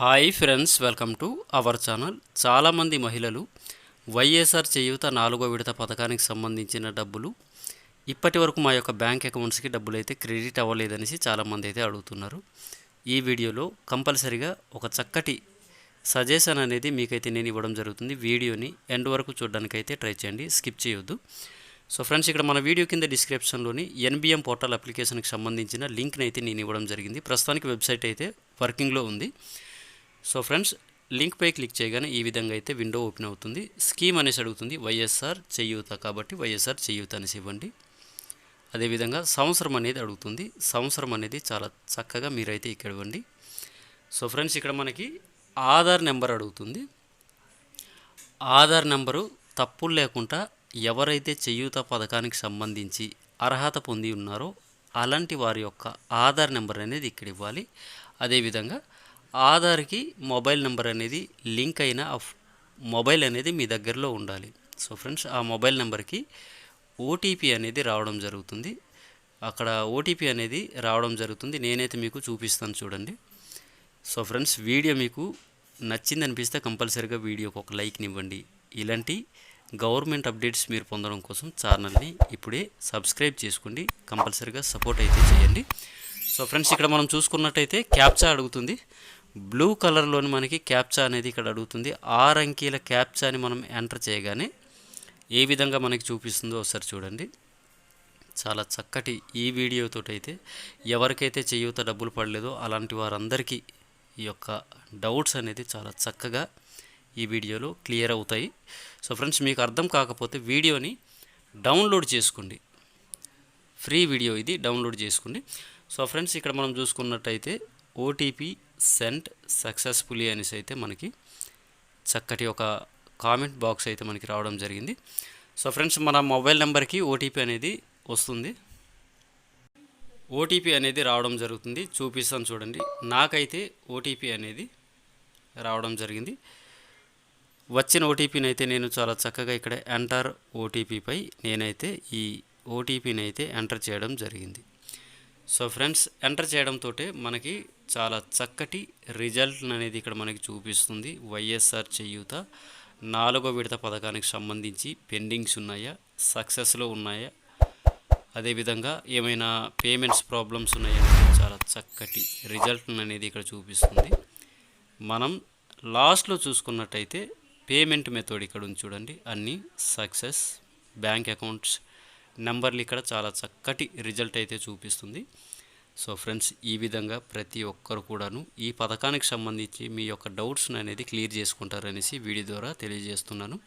Hi friends welcome to our channel. చాలామంది మహిళలు వైఎస్ఆర్ చేయూత నాలుగో విడత పథకానికి సంబంధించిన డబ్బులు ఇప్పటి వరకు మా యొక్క బ్యాంక్ అకౌంట్స్కి డబ్బులు అయితే క్రెడిట్ అవ్వలేదనేసి చాలామంది అయితే అడుగుతున్నారు. ఈ వీడియోలో కంపల్సరిగా ఒక చక్కటి సజెషన్ అనేది మీకైతే నేను ఇవ్వడం జరుగుతుంది. వీడియోని ఎండ్ వరకు చూడడానికైతే ట్రై చేయండి స్కిప్ చేయొద్దు. సో ఫ్రెండ్స్ ఇక్కడ మన వీడియో కింద డిస్క్రిప్షన్లోని ఎన్బిఎం పోర్టల్ అప్లికేషన్కి సంబంధించిన లింక్ని అయితే నేను ఇవ్వడం జరిగింది. ప్రస్తుతానికి వెబ్సైట్ అయితే వర్కింగ్లో ఉంది. సో ఫ్రెండ్స్ లింక్పై క్లిక్ చేయగానే ఈ విధంగా అయితే విండో ఓపెన్ అవుతుంది. స్కీమ్ అనేసి అడుగుతుంది వైఎస్ఆర్ చేయూత కాబట్టి వైఎస్ఆర్ చేయూత అనేసి ఇవ్వండి. అదేవిధంగా సంవత్సరం అనేది అడుగుతుంది. సంవత్సరం అనేది చాలా చక్కగా మీరైతే ఇక్కడ ఇవ్వండి. సో ఫ్రెండ్స్ ఇక్కడ మనకి ఆధార్ నెంబర్ అడుగుతుంది. ఆధార్ నెంబరు తప్పులు లేకుండా ఎవరైతే చేయూత పథకానికి సంబంధించి అర్హత పొంది ఉన్నారో అలాంటి వారి యొక్క ఆధార్ నెంబర్ అనేది ఇక్కడ ఇవ్వాలి. అదేవిధంగా ఆధార్కి మొబైల్ నెంబర్ అనేది లింక్ అయిన ఆ మొబైల్ అనేది మీ దగ్గరలో ఉండాలి. సో ఫ్రెండ్స్ ఆ మొబైల్ నెంబర్కి ఓటీపీ అనేది రావడం జరుగుతుంది. అక్కడ ఓటీపీ అనేది రావడం జరుగుతుంది. నేనైతే మీకు చూపిస్తాను చూడండి. సో ఫ్రెండ్స్ వీడియో మీకు నచ్చింది అనిపిస్తే కంపల్సరీగా వీడియోకి ఒక లైక్నివ్వండి ఇలాంటి గవర్నమెంట్ అప్డేట్స్ మీరు పొందడం కోసం ఛానల్ని ఇప్పుడే సబ్స్క్రైబ్ చేసుకోండి. కంపల్సరీగా సపోర్ట్ అయితే చేయండి. సో ఫ్రెండ్స్ ఇక్కడ మనం చూసుకున్నట్టయితే క్యాప్చా అడుగుతుంది. బ్లూ కలర్లోని మనకి క్యాప్చా అనేది ఇక్కడ అడుగుతుంది. ఆరు అంకెల క్యాప్చాని మనం ఎంటర్ చేయగానే ఏ విధంగా మనకి చూపిస్తుందో ఒకసారి చూడండి. చాలా చక్కటి ఈ వీడియోతో అయితే ఎవరికైతే చేయూత డబ్బులు పడలేదో అలాంటి వారందరికీ ఈ యొక్క డౌట్స్ అనేది చాలా చక్కగా ఈ వీడియోలో క్లియర్ అవుతాయి. సో ఫ్రెండ్స్ మీకు అర్థం కాకపోతే వీడియోని డౌన్లోడ్ చేసుకోండి. ఫ్రీ వీడియో ఇది డౌన్లోడ్ చేసుకోండి. సో ఫ్రెండ్స్ ఇక్కడ మనం చూసుకున్నట్టయితే ఓటీపీ సెంట్ సక్సెస్ఫుల్లీ అనేసి అయితే మనకి చక్కటి ఒక కామెంట్ బాక్స్ అయితే మనకి రావడం జరిగింది. సో ఫ్రెండ్స్ మన మొబైల్ నెంబర్కి ఓటీపీ అనేది వస్తుంది. ఓటీపీ అనేది రావడం జరుగుతుంది. చూపిస్తాను చూడండి. నాకైతే ఓటీపీ అనేది రావడం జరిగింది. వచ్చిన ఓటీపీని అయితే నేను చాలా చక్కగా ఇక్కడ ఎంటర్ ఓటీపీపై నేనైతే ఈ ఓటీపీని అయితే ఎంటర్ చేయడం జరిగింది. సో ఫ్రెండ్స్ ఎంటర్ చేయడంతో మనకి చాలా చక్కటి రిజల్ట్ అనేది ఇక్కడ మనకి చూపిస్తుంది. వైఎస్ఆర్ చేయూత నాలుగో విడత పథకానికి సంబంధించి పెండింగ్స్ ఉన్నాయా సక్సెస్లో ఉన్నాయా అదేవిధంగా ఏమైనా పేమెంట్స్ ప్రాబ్లమ్స్ ఉన్నాయా చాలా చక్కటి రిజల్ట్ అనేది ఇక్కడ చూపిస్తుంది. మనం లాస్ట్లో చూసుకున్నట్టయితే పేమెంట్ మెథడ్ ఇక్కడ ఉంది చూడండి. అన్నీ సక్సెస్ బ్యాంక్ అకౌంట్స్ నెంబర్లు ఇక్కడ చాలా చక్కటి రిజల్ట్ అయితే చూపిస్తుంది. సో ఫ్రెండ్స్ ఈ విధంగా ప్రతి ఒక్కరు కూడాను ఈ పథకానికి సంబంధించి మీ యొక్క డౌట్స్ని అనేది క్లియర్ చేసుకుంటారనేసి వీడియో ద్వారా తెలియజేస్తున్నాను.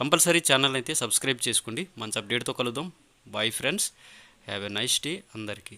కంపల్సరీ ఛానల్ అయితే సబ్స్క్రైబ్ చేసుకోండి. మంచి అప్డేట్తో కలుద్దాం. Bye friends have a nice day అందరికీ.